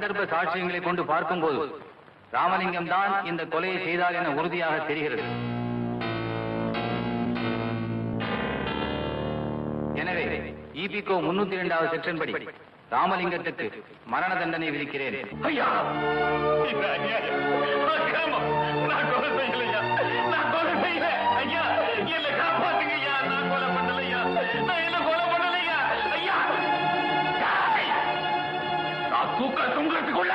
சந்தர்ப்ப சாட்சியங்களை கொண்டு பார்க்கும்போது ராமலிங்கம் தான் இந்த கொலையை செய்தார் என உறுதியாக தெரிகிறது. எனவே இபிகோ முன்னூத்தி இரண்டாவது செக்ஷன் படி ராமலிங்கத்துக்கு மரண தண்டனை விதிக்கிறேன். ஐயா! தூக்க துங்குறதுக்குள்ள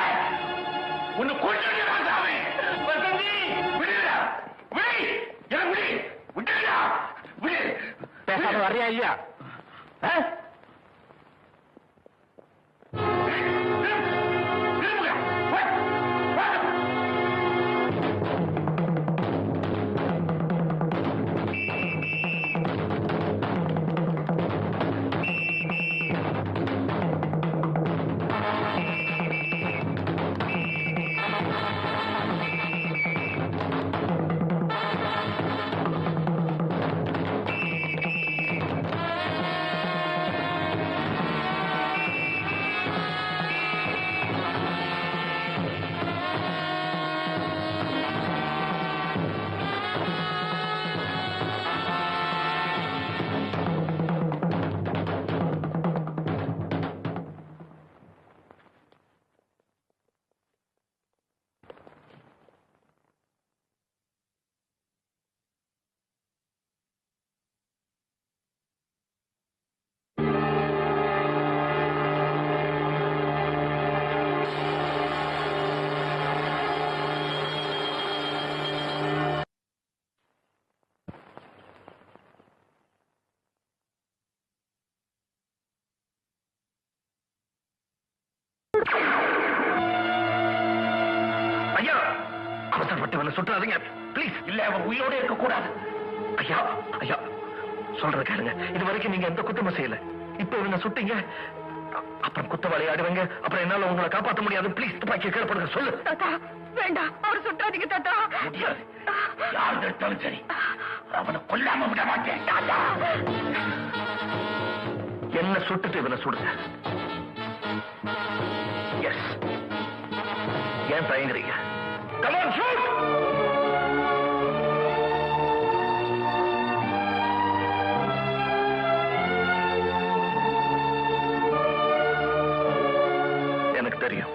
உன்னை கொண்டு ராசாவே வசந்தி விடுடா. விடு. என்ன விடு. விடுடா விடு. பேசாம வர்றியா ஐயா? இவனை சுற்றாதீங்க. ப்ளீஸ் இல்ல அவன் உயிரோட இருக்க கூடாது ஐயா ஐயா சொல்றத கேளுங்க இது வரைக்கும் நீங்க எந்த குத்தமும் செய்யல. இப்ப இவனை சுட்டீங்க அப்புறம் குத்தவாளி ஆடுவீங்க அப்புறம் என்னால உங்களை காப்பாத்த முடியாது. ப்ளீஸ் துப்பாக்கி கேட்படுங்க சொல்லு. வேண்டாம் அவர் சுட்டாதீங்க தாத்தா. யார் எடுத்தாலும் சரி அவனை கொல்லாம விட மாட்டேன். என்ன சுட்டுட்டு இவனை சுடுங்க எஸ் ஏன் தயங்குறீங்க? Come on, shoot! எனக்கு தெரியும்.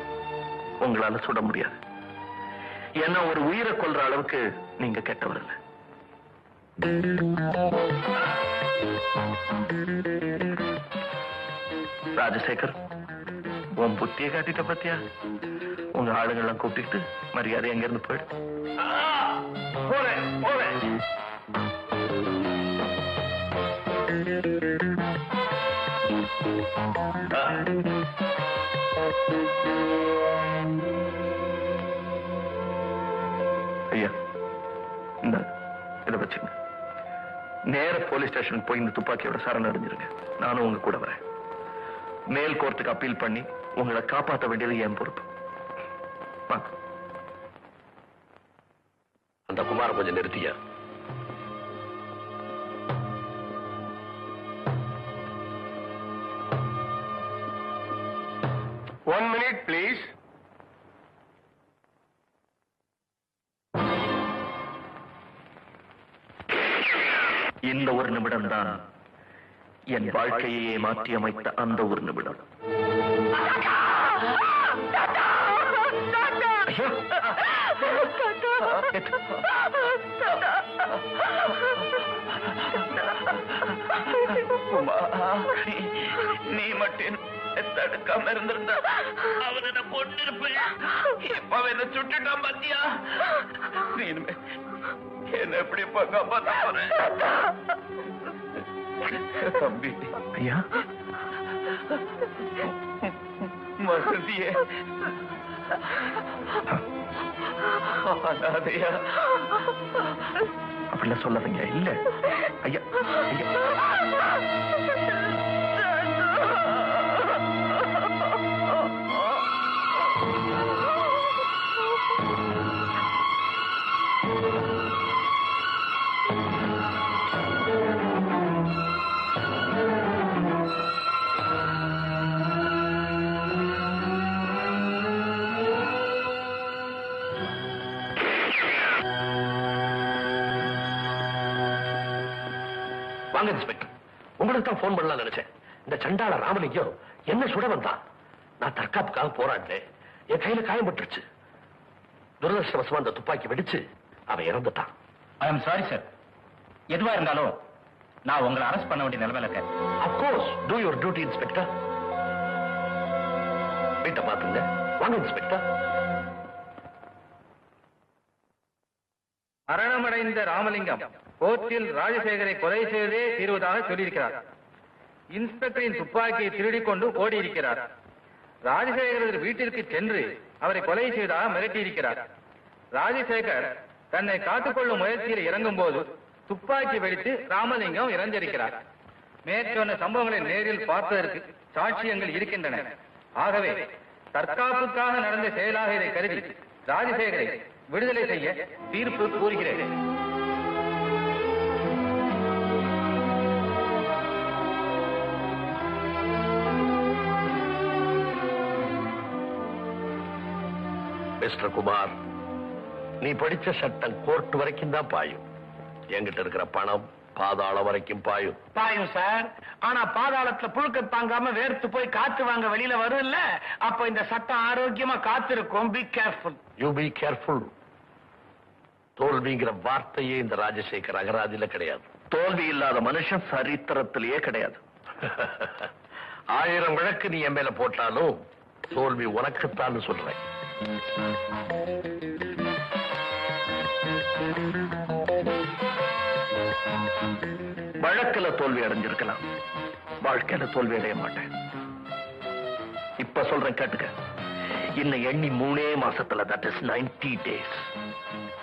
உங்களால சுட முடியாது. ஏன்னா ஒரு உயிரை கொள்ற அளவுக்கு நீங்க கெட்டவர் இல்லை. ராஜசேகர் உன் புத்திய காட்டிட்ட பத்தியா? உங்க ஆளுங்கெல்லாம் கூப்பிட்டு மரியாதை எங்க இருந்து போயிடு போறேன் போறேன். ஐயா இந்த இதை வச்சுங்க. நேர போலீஸ் ஸ்டேஷன் போய் இந்த துப்பாக்கியோட சரண் அடைஞ்சிருங்க. நானும் உங்க கூட வரேன். மேல் கோர்ட்டுக்கு அப்பீல் பண்ணி உங்களை காப்பாற்ற வேண்டியது என் பொறுப்பு. வாங்க அந்த குமார கொஞ்சம் நிறுத்தியா ஒன் மினிட் ப்ளீஸ் இந்த ஒரு நிமிடம் தான் என் வாழ்க்கையை மாற்றி அமைத்த அந்த ஒரு நிமிடம்! உமா, நீ- நீ மட்டும் தடுக்காம இருந்திருந்தா அவனை நான் கொண்டு இருப்பேன் இப்ப என்ன சுட்டுட்டான் பாத்தியா? நீ என்ன எப்படி காப்பாத்த போறேன் தம்பி. ஐயா. வசதியே அனாதையா. அப்படிலாம் சொல்லாதீங்க. இல்ல. ஐயா ஐயா. தான் போன் பண்ணலாம் நினைச்சேன். இந்த சண்டாள ராமலிங்கம் என்ன சுட வந்தான்? நான் தற்காப்புக்காக போராடினேன். என் கையில காயம் பட்டுருச்சு. துரதிருஷ்டவசமா அந்த துப்பாக்கி வெடிச்சு அவன் இறந்துட்டான். ஐ எம் சாரி சார் எதுவா இருந்தாலும் நான் உங்களை அரெஸ்ட் பண்ண வேண்டிய நிலைமையில இருக்கேன். Of course do your duty inspector வீட்டை பாத்துங்க வாங்க இன்ஸ்பெக்டர் மரணமடைந்த ராமலிங்கம். கோர்ட்டில் ராஜசேகரை கொலை செய்தே தீர்வதாக சொல்லியிருக்கிறார். இன்ஸ்பெக்டரின் துப்பாக்கியை திருடிக்கொண்டு ஓடியிருக்கிறார். ராஜசேகரது வீட்டிற்கு சென்று அவரை கொலை செய்ததாக மிரட்டியிருக்கிறார். ராஜசேகர் தன்னை காத்துக்கொள்ளும் முயற்சியில் இறங்கும் போது துப்பாக்கி வெடித்து ராமலிங்கம் இறந்திருக்கிறார். மேற்சொன்ன சம்பவங்களை நேரில் பார்த்ததற்கு சாட்சியங்கள் இருக்கின்றன. ஆகவே தற்காப்புக்காக நடந்த செயலாக இதை கருதி ராஜசேகரை விடுதலை செய்ய தீர்ப்பு கூறுகிறேன். மிஸ்டர் குமார். நீ படிச்ச சட்டம் கோர்ட் வரைக்கும் தான் பாயும். என்கிட்ட இருக்கிற பணம் பாதாளம் வரைக்கும் பாயும். பாயும் சார் ஆனா பாதாளத்துல புழுக்க தாங்காம வேர்த்து போய் காத்து வாங்க வெளியில வரும் இல்ல அப்ப இந்த சட்டம் ஆரோக்கியமா காத்திருக்கும். Be careful you be careful தோல்விங்கிற வார்த்தையே இந்த ராஜசேகர் அகராதியில கிடையாது. தோல்வி இல்லாத மனுஷன் சரித்திரத்திலேயே கிடையாது. ஆயிரம் விளக்கு நீ என் மேல போட்டாலும் தோல்வி உனக்குத்தான் சொல்றேன். வழக்குல தோல்வி அடைஞ்சிருக்கலாம். வாழ்க்கையில தோல்வி அடைய மாட்டேன். இப்ப சொல்றேன் கேட்டுக்க. என்ன எண்ணி மூணே மாசத்துல தட் இஸ் நைன்டி டேஸ்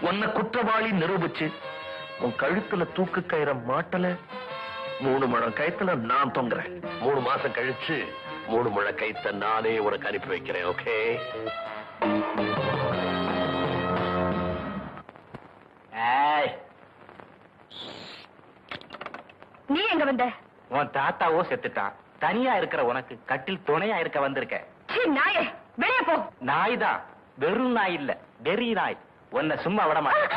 உன்னை குற்றவாளி நிரூபிச்சு உன் கழுத்துல தூக்கு கயிற மாட்டல மூணு முழம் கயத்துல நான் தொங்குறேன். மூணு மாசம் கழிச்சு மூணு முழ கயத்தை நானே உனக்கு அனுப்பி வைக்கிறேன் ஓகே நீ எங்க வந்த உன் தாத்தாவோ செத்துட்டான் தனியா இருக்கிற உனக்கு கட்டில் துணையா இருக்க வந்திருக்க நாயே வெளியே போ நாய் தான் வெறும் நாய் இல்ல வெறி நாய் உன்னை சும்மா விட மாட்டேன்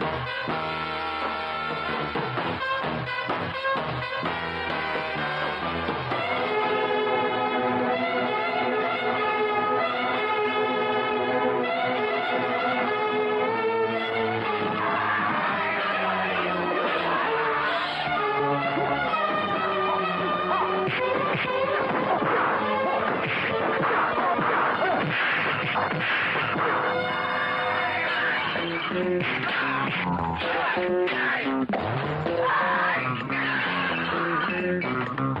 Thank Thank you.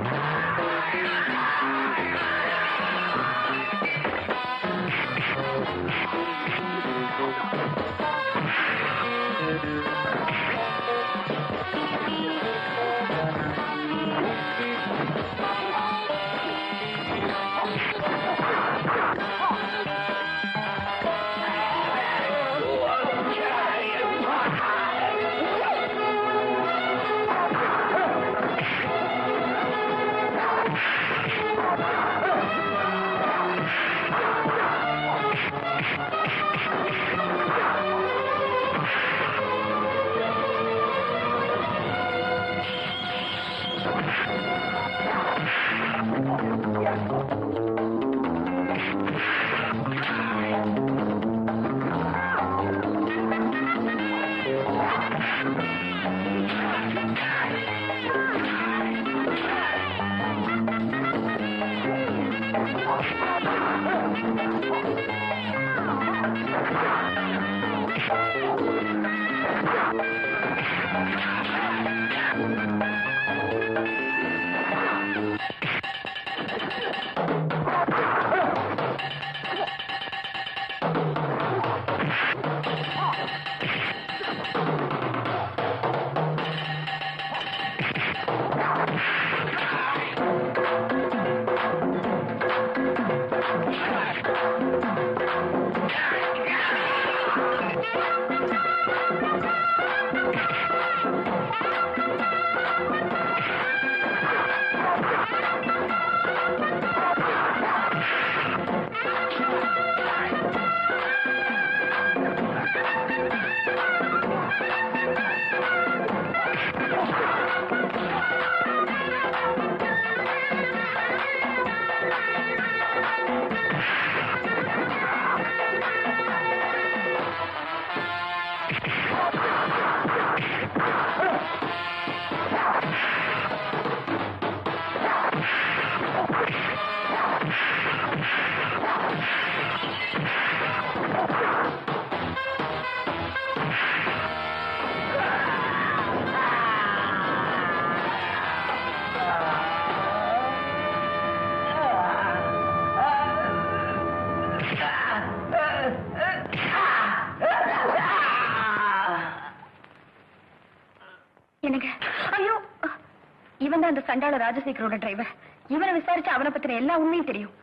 சண்டாள ராஜசேகரோட டிரைவர் இவனை விசாரிச்சு அவனை பத்தின எல்லா உண்மையும் தெரியும்.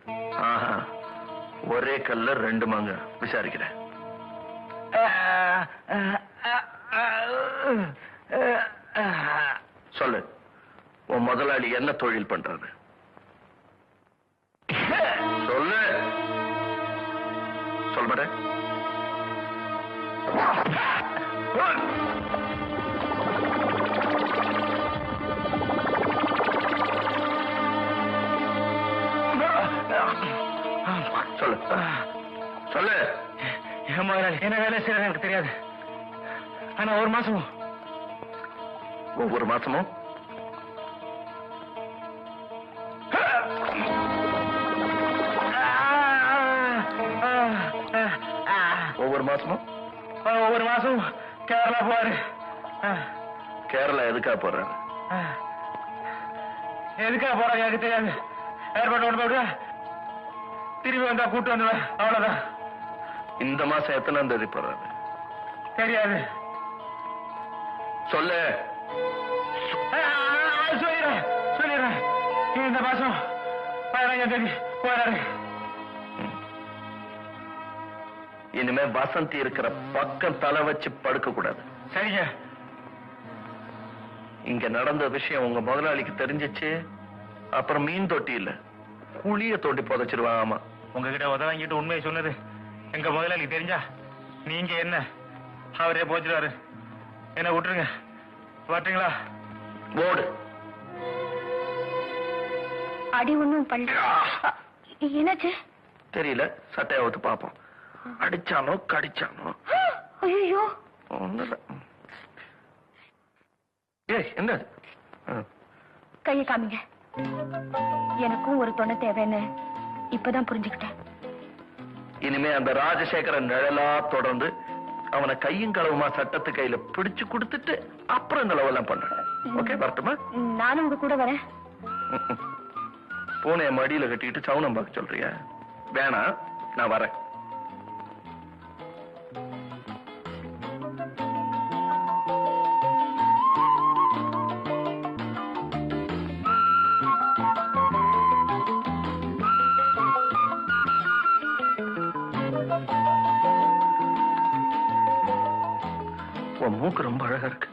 ஒரே கல்ல ரெண்டு மாங்க. விசாரிக்கிறேன் சொல்லு. உன் முதலாளி என்ன தொழில் பண்றாரு? சொல்லு. சொல்ல சொல்லு. சொல்லு. முதலாளி? என்ன வேலை செய்யறது எனக்கு தெரியாது. ஆனா ஒரு மாசம் ஒவ்வொரு மாசமும்? ஒவ்வொரு மாசமும்? ஒவ்வொரு மாசம் கேரளா போவாரு. கேரளா எதுக்கா போறாரு? எதுக்கா போறாங்க எனக்கு தெரியாது. ஏற்பாடு ஒன்று போட்டு திரும்பி வந்தா கூட்டு வந்துடுவேன் அவ்வளவுதான். இந்த மாசம் எத்தனாம் தேதி போறாரு தெரியாது. சொல்லு. சொல்லிடுறேன் சொல்லிடுறேன். இந்த மாசம் பதினஞ்சாம் தேதி போறாரு. இனிமே வசந்தி இருக்கிற பக்கம் தலை வச்சு படுக்க கூடாது. சரிங்க. இங்க நடந்த விஷயம் உங்க முதலாளிக்கு தெரிஞ்சிச்சு. அப்புறம் மீன் தொட்டி இல்ல. குழிய தோண்டி புதைச்சிருவான் ஆமா. உங்ககிட்ட உதவ வாங்கிட்டு உண்மையை சொன்னது எங்க முதலாளி தெரிஞ்சா நீங்க என்ன? அவரே போச்சுருவாரு. என்ன விட்டுருங்க. வரட்டுங்களா? ஓடு அடி ஒண்ணும் என்னாச்சு? தெரியல. சட்டையை விட்டு பாப்போம் அடிச்சானோ கடிச்சானோ? ஐயோ ஏய் என்ன கையை காமிங்க. எனக்கும் ஒரு துணை தேவைன்னு இப்பதான் புரிஞ்சுக்கிட்டேன். இனிமே அந்த ராஜசேகரன் நிழலா தொடர்ந்து அவனை கையும் களவுமா சட்டத்து கையில பிடிச்சு கொடுத்துட்டு அப்புறம் இந்த லவெல்லாம் பண்றேன் ஓகே வரட்டுமா? நானும் உங்க கூட வரேன். பூனைய மடியில கட்டிட்டு சவுனம் பார்க்க சொல்றியா? வேணாம் நான் வரேன். மூக்கு ரொம்ப அழகா இருக்கு.